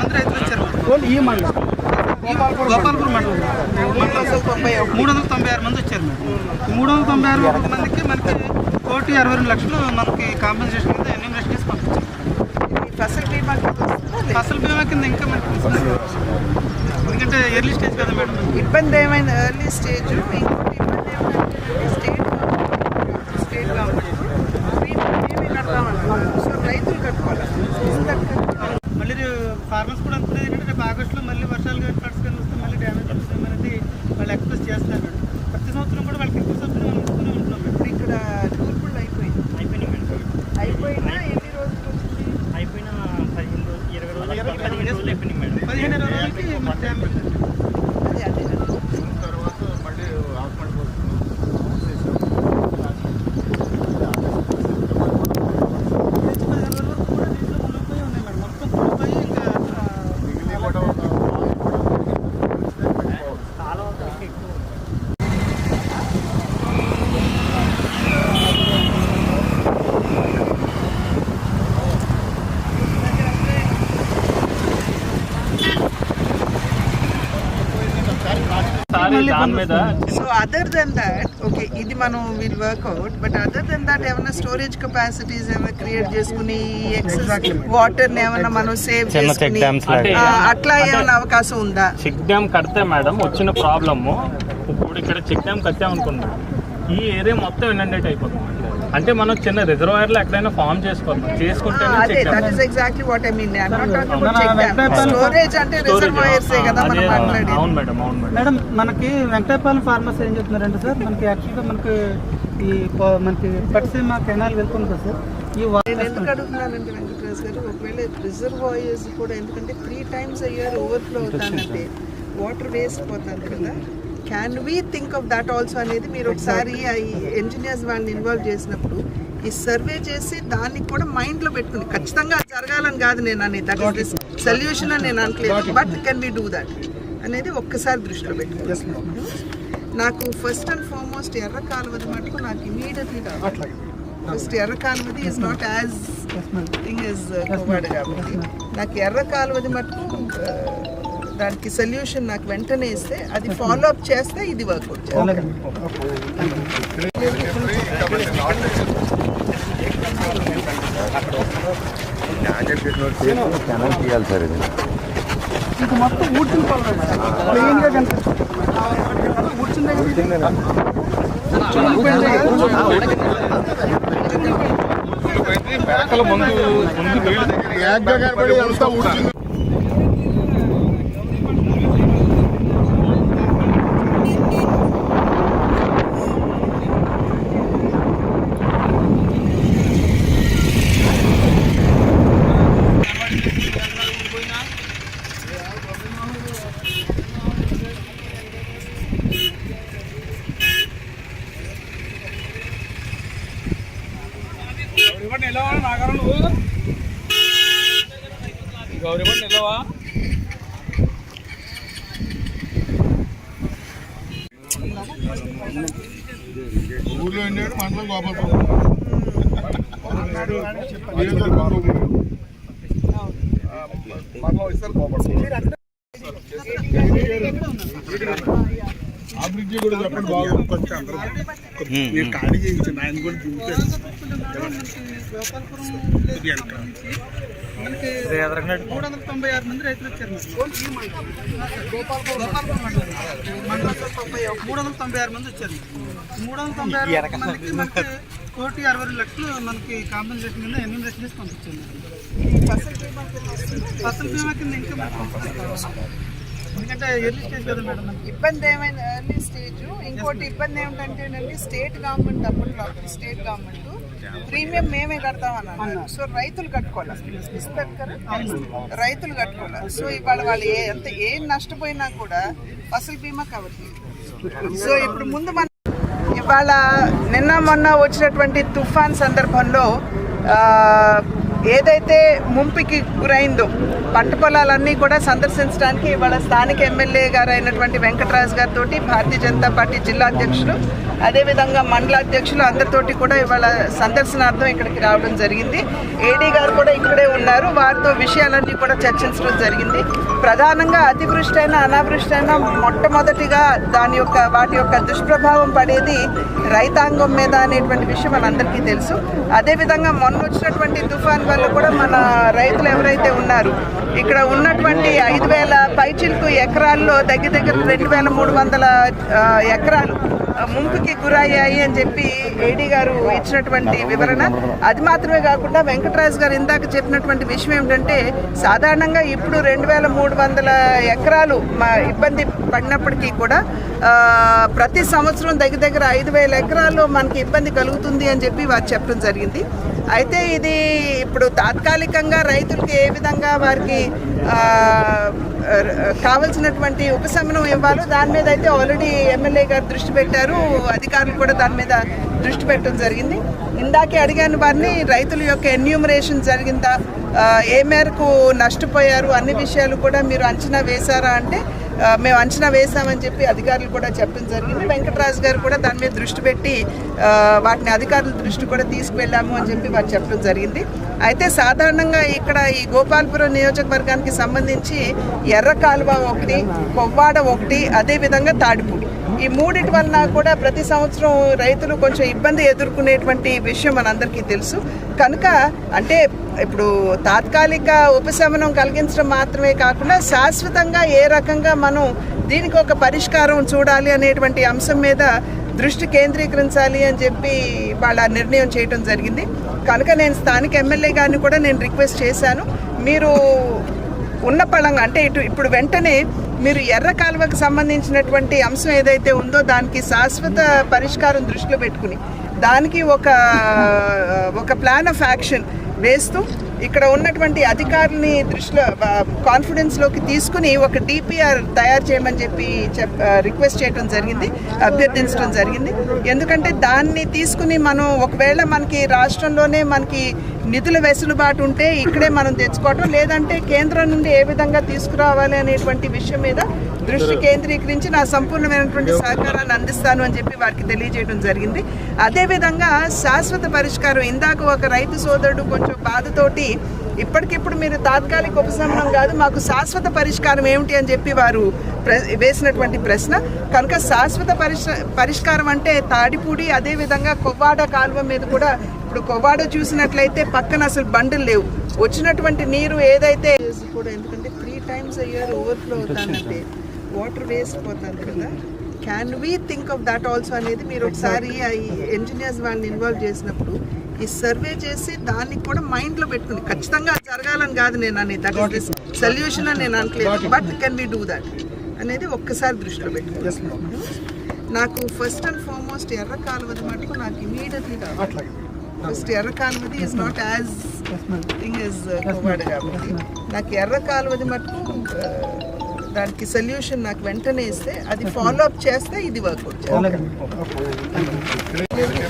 మంది రైతులు వచ్చారు. ఓన్లీ ఈ మండలం. గోపాల్పూర్ మండలం. మూడు వందల తొంభై ఆరు మంది వచ్చారు మేడం. మూడు వందల తొంభై ఆరు మందికి మనకి కోటి అరవై రెండు లక్షలు మనకి కాంపెన్సేషన్ కింద ఎన్యూమరేషన్ చేసి పంపించారు. ఫసల్ బీమా కింద వస్తుందా? లేదా? అసలు బీమా కింద ఇంకా మనకి. ఎందుకంటే ఎర్లీ స్టేజ్ కదా మేడం. ఇబ్బంది ఏమైనా ఎర్లీ స్టేజ్ ఇంకోటి ఇబ్బంది ఏమంటే స్టేట్ గవర్నమెంట్ స్టేట్ గవర్నమెంట్ మేమే కడతామన్నారు సో రైతులు కట్టుకోవాలి ఎందుకు కట్టుకోవాలి? మళ్ళీ ఫార్మర్స్ కూడా so other than that okay ఇది మనం will work out but other than that ఏమైనా స్టోరేజ్ కెపాసిటీస్ ఏమైనా క్రియేట్ చేసుకుని వాటర్ ఏమైనా మనం సేవ్ చేసుకుని అట్లా ఏమైనా అవకాశం ఉందా? చెక్ డ్యామ్ కడితే మేడం వచ్చిన ప్రాబ్లము ఇప్పుడు ఇక్కడ చెక్ డ్యామ్ కట్టామనుకున్నాం ఈ ఏరియా మొత్తం ఇనండేట్ అయిపోతుంది. అంటే మనం చిన్న రిజర్వాయర్లో ఎక్కడైనా ఫామ్ చేసుకోవాలి is exactly what I mean I'm not talking మన about check dam Venkatachalam storage అంటే రిజర్వాయర్స్ కదా మనం మాట్లాడేది. అవును మేడం అవును మేడం. మేడం మనకి వెంకటాయపాలెం ఫార్మర్స్ ఏం చెప్తున్నారంటే సార్ మనకి యాక్చువల్గా మనకి ఈ మనకి పట్సీమ కెనాల్ వెళ్తుంది కదా సార్. ఈ నేను ఎందుకు అడుగుతున్నానంటే వెంకటరాజ్ గారు? ఒకవేళ రిజర్వాయర్స్ కూడా ఎందుకంటే త్రీ టైమ్స్ ఇయర్ ఓవర్ఫ్లో అవుతానంటే వాటర్ వేస్ట్ పోతుంది కదా. Can we think of that also అనేది మీరు ఒకసారి ఇంజనీర్స్ వాళ్ళని ఇన్వాల్వ్ చేసినప్పుడు ఈ సర్వే చేసి దాన్ని కూడా మైండ్లో పెట్టుకుని ఖచ్చితంగా జరగాలని కాదు నేను అనేది దట్ ఈస్ సొల్యూషన్ అని నేను అనట్లేదు. But can be do that అనేది ఒక్కసారి దృష్టిలో పెట్టుకోవాలి నాకు ఫస్ట్ అండ్ ఫార్మోస్ట్ ఎర్ర కాలువది మటుకు నాకు ఇమీడియట్లీ ఫస్ట్ ఎర్ర కాలువది is not as thing is కాబట్టి నాకు ఎర్ర కాలువది మటుకు ఆ, దానికి సొల్యూషన్ నాకు వెంటనే ఇస్తే అది ఫాలో అప్ చేస్తే ఇది వర్కౌట్ చేయాలి సార్ ఇది ఇది మొత్తం ఊడ్చిన పొలం ప్లెయిన్గా కనిపిస్తుంది. ఊడ్చిన దగ్గర ఊర్లో ఉండేవాడు మండలం గోపాలపురం నియోజకవర్గం మండలం ఇస్తారు గోపాలపురం ఆ బ్రిడ్జి కూడా చెప్పండి బాగుంది కొంచెం అందరూ ఖాళీ చేయించండి ఆయన కూడా మూడు వందల తొంభై ఆరు మంది రైతులు వచ్చారు మేడం. వందల తొంభై ఆరు మంది వచ్చారు. మూడు వందల తొంభై ఆరు మందికి మనకి కోటి అరవై లక్షలు మనకి కాంపెన్సేషన్ కింద ఎన్యూమరేషన్ చేసి పంపించాను ఫసల్ బీమా కింద వస్తుందా? ఫసల్ బీమా కింద ఇంకా మనకి ఇబ్బంది ఏమైనా ఎర్లీ స్టేజ్ ఇంకోటి ఇబ్బంది ఏమిటంటే స్టేట్ గవర్నమెంట్ అప్పట్లో స్టేట్ గవర్నమెంట్ ప్రీమియం మేమే కడతామని అన్నారు. సో రైతులు కట్టుకోవాలి. రైతులు కట్టుకోవాలి. సో ఇవాళ వాళ్ళు ఏ ఎంత ఏం నష్టపోయినా కూడా ఫసల్ బీమా కవర్ సో ఇప్పుడు ముందు మన ఇవాళ నిన్న మొన్న వచ్చినటువంటి తుఫాన్ సందర్భంలో ఏదైతే ముంపుకి గురైందో పంట పొలాలన్నీ కూడా సందర్శించడానికి ఇవాళ స్థానిక ఎమ్మెల్యే గారు అయినటువంటి వెంకటరాజు గారితో భారతీయ జనతా పార్టీ జిల్లా అధ్యక్షులు అదేవిధంగా మండల అధ్యక్షులు అందరితోటి కూడా ఇవాళ సందర్శనార్థం ఇక్కడికి రావడం జరిగింది. ఏడీ గారు కూడా ఇక్కడ ఉన్నారు. వారితో విషయాలన్నీ కూడా చర్చించడం జరిగింది. ప్రధానంగా అతివృష్టి అయినా అనావృష్టి అయినా మొట్టమొదటిగా దాని యొక్క వాటి యొక్క దుష్ప్రభావం పడేది రైతాంగం మీద అనేటువంటి విషయం మనందరికీ తెలుసు. అదేవిధంగా మొన్న వచ్చినటువంటి తుఫాన్ వల్ల కూడా మన రైతులు ఎవరైతే ఉన్నారు ఇక్కడ ఉన్నటువంటి ఐదు వేల పైచిలకు ఎకరాల్లో దగ్గర దగ్గర రెండు వేల మూడు వందల ఎకరాలు ముంపుకి గురయ్యాయి అని చెప్పి ఏడీ గారు ఇచ్చినటువంటి వివరణ. అది మాత్రమే కాకుండా వెంకటరాజు గారు ఇందాక చెప్పినటువంటి విషయం ఏమిటంటే సాధారణంగా ఇప్పుడు రెండు వేల మూడు వందల ఎకరాలు మా ఇబ్బంది పడినప్పటికీ కూడా ప్రతి సంవత్సరం దగ్గర దగ్గర ఐదు వేల ఎకరాల్లో మనకి ఇబ్బంది కలుగుతుంది అని చెప్పి వారు చెప్పడం జరిగింది. అయితే ఇది ఇప్పుడు తాత్కాలికంగా రైతులకి ఏ విధంగా వారికి కావలసినటువంటి ఉపశమనం ఇవ్వాలో దాని మీద అయితే ఆల్రెడీ ఎమ్మెల్యే గారు దృష్టి పెట్టారు. అధికారులు కూడా దాని మీద దృష్టి పెట్టడం జరిగింది. ఇందాకే అడిగాను వారిని రైతుల యొక్క ఎన్యూమరేషన్ జరిగిందా ఏ మేరకు నష్టపోయారు అన్ని విషయాలు కూడా మీరు అంచనా వేశారా అంటే మేము అంచనా వేశామని చెప్పి అధికారులు కూడా చెప్పడం జరిగింది. వెంకటరాజు గారు కూడా దాని మీద దృష్టి పెట్టి వాటిని అధికారుల దృష్టి కూడా తీసుకువెళ్ళాము అని చెప్పి వారు చెప్పడం జరిగింది. అయితే సాధారణంగా ఇక్కడ ఈ గోపాల్పురం నియోజకవర్గానికి సంబంధించి ఎర్ర కాలువ ఒకటి కొవ్వాడ ఒకటి అదేవిధంగా తాడిపూడి. ఈ మూడిటి వలన కూడా ప్రతి సంవత్సరం రైతులు కొంచెం ఇబ్బంది ఎదుర్కొనేటువంటి విషయం మనందరికీ తెలుసు. కనుక అంటే ఇప్పుడు తాత్కాలిక ఉపశమనం కలిగించడం మాత్రమే కాకుండా శాశ్వతంగా ఏ రకంగా మనం దీనికి ఒక పరిష్కారం చూడాలి అనేటువంటి అంశం మీద దృష్టి కేంద్రీకరించాలి అని చెప్పి వాళ్ళ నిర్ణయం చేయడం జరిగింది. కనుక నేను స్థానిక ఎమ్మెల్యే గారిని కూడా నేను రిక్వెస్ట్ చేశాను. మీరు ఉన్న పళంగా అంటే ఇటు ఇప్పుడు వెంటనే మీరు ఎర్ర కాలువకు సంబంధించినటువంటి అంశం ఏదైతే ఉందో దానికి శాశ్వత పరిష్కారం దృష్టిలో పెట్టుకుని దానికి ఒక ఒక ప్లాన్ ఆఫ్ యాక్షన్ వేస్తూ ఇక్కడ ఉన్నటువంటి అధికారులని దృష్టిలో కాన్ఫిడెన్స్లోకి తీసుకుని ఒక డిపిఆర్ తయారు చేయమని చెప్పి చెప్ రిక్వెస్ట్ చేయడం జరిగింది అభ్యర్థించడం జరిగింది. ఎందుకంటే దాన్ని తీసుకుని మనం ఒకవేళ మనకి రాష్ట్రంలోనే మనకి నిధుల వెసులుబాటు ఉంటే ఇక్కడే మనం తెచ్చుకోవటం లేదంటే కేంద్రం నుండి ఏ విధంగా తీసుకురావాలి అనేటువంటి విషయం మీద దృష్టి కేంద్రీకరించి నా సంపూర్ణమైనటువంటి సహకారాన్ని అందిస్తాను అని చెప్పి వారికి తెలియజేయడం జరిగింది. అదేవిధంగా శాశ్వత పరిష్కారం ఇందాక ఒక రైతు సోదరుడు కొంచెం బాధతోటి ఇప్పటికిప్పుడు మీరు తాత్కాలిక ఉపశమనం కాదు మాకు శాశ్వత పరిష్కారం ఏమిటి? అని చెప్పి వారు ప్ర- వేసినటువంటి ప్రశ్న. కనుక శాశ్వత పరిష్ పరిష్కారం అంటే తాడిపూడి అదేవిధంగా కొవ్వాడ కాలువ మీద కూడా ఇప్పుడు కొవ్వాడ చూసినట్లయితే పక్కన అసలు బండులు లేవు. వచ్చినటువంటి నీరు ఏదైతే కూడా ఎందుకంటే త్రీ టైమ్స్ ఇయర్ ఓవర్ఫ్లో అవుతానంటే వాటర్ వేస్ట్ పోతుంది కదా. Can we think of that also అనేది మీరు ఒకసారి ఈ ఇంజనీర్స్ వాళ్ళని ఇన్వాల్వ్ చేసినప్పుడు ఈ సర్వే చేసి దాన్ని కూడా మైండ్లో పెట్టుకుని ఖచ్చితంగా జరగాలని కాదు నేను అనేది. దట్ ఇస్ సొల్యూషన్ అని నేను అనట్లేదు. But can we do that అనేది ఒక్కసారి దృష్టిలో పెట్టుకుని నాకు ఫస్ట్ అండ్ ఫార్మోస్ట్ ఎర్ర కాలువది మటుకు నాకు ఇమీడియట్లీ కావాలి ఫస్ట్ ఎర్ర కాలువది is not as thing is కాబట్టి నాకు ఎర్ర కాలువది మటుకు దానికి సొల్యూషన్ నాకు వెంటనే ఇస్తే అది ఫాలో అప్ చేస్తే ఇది వర్కౌట్ చేయాలి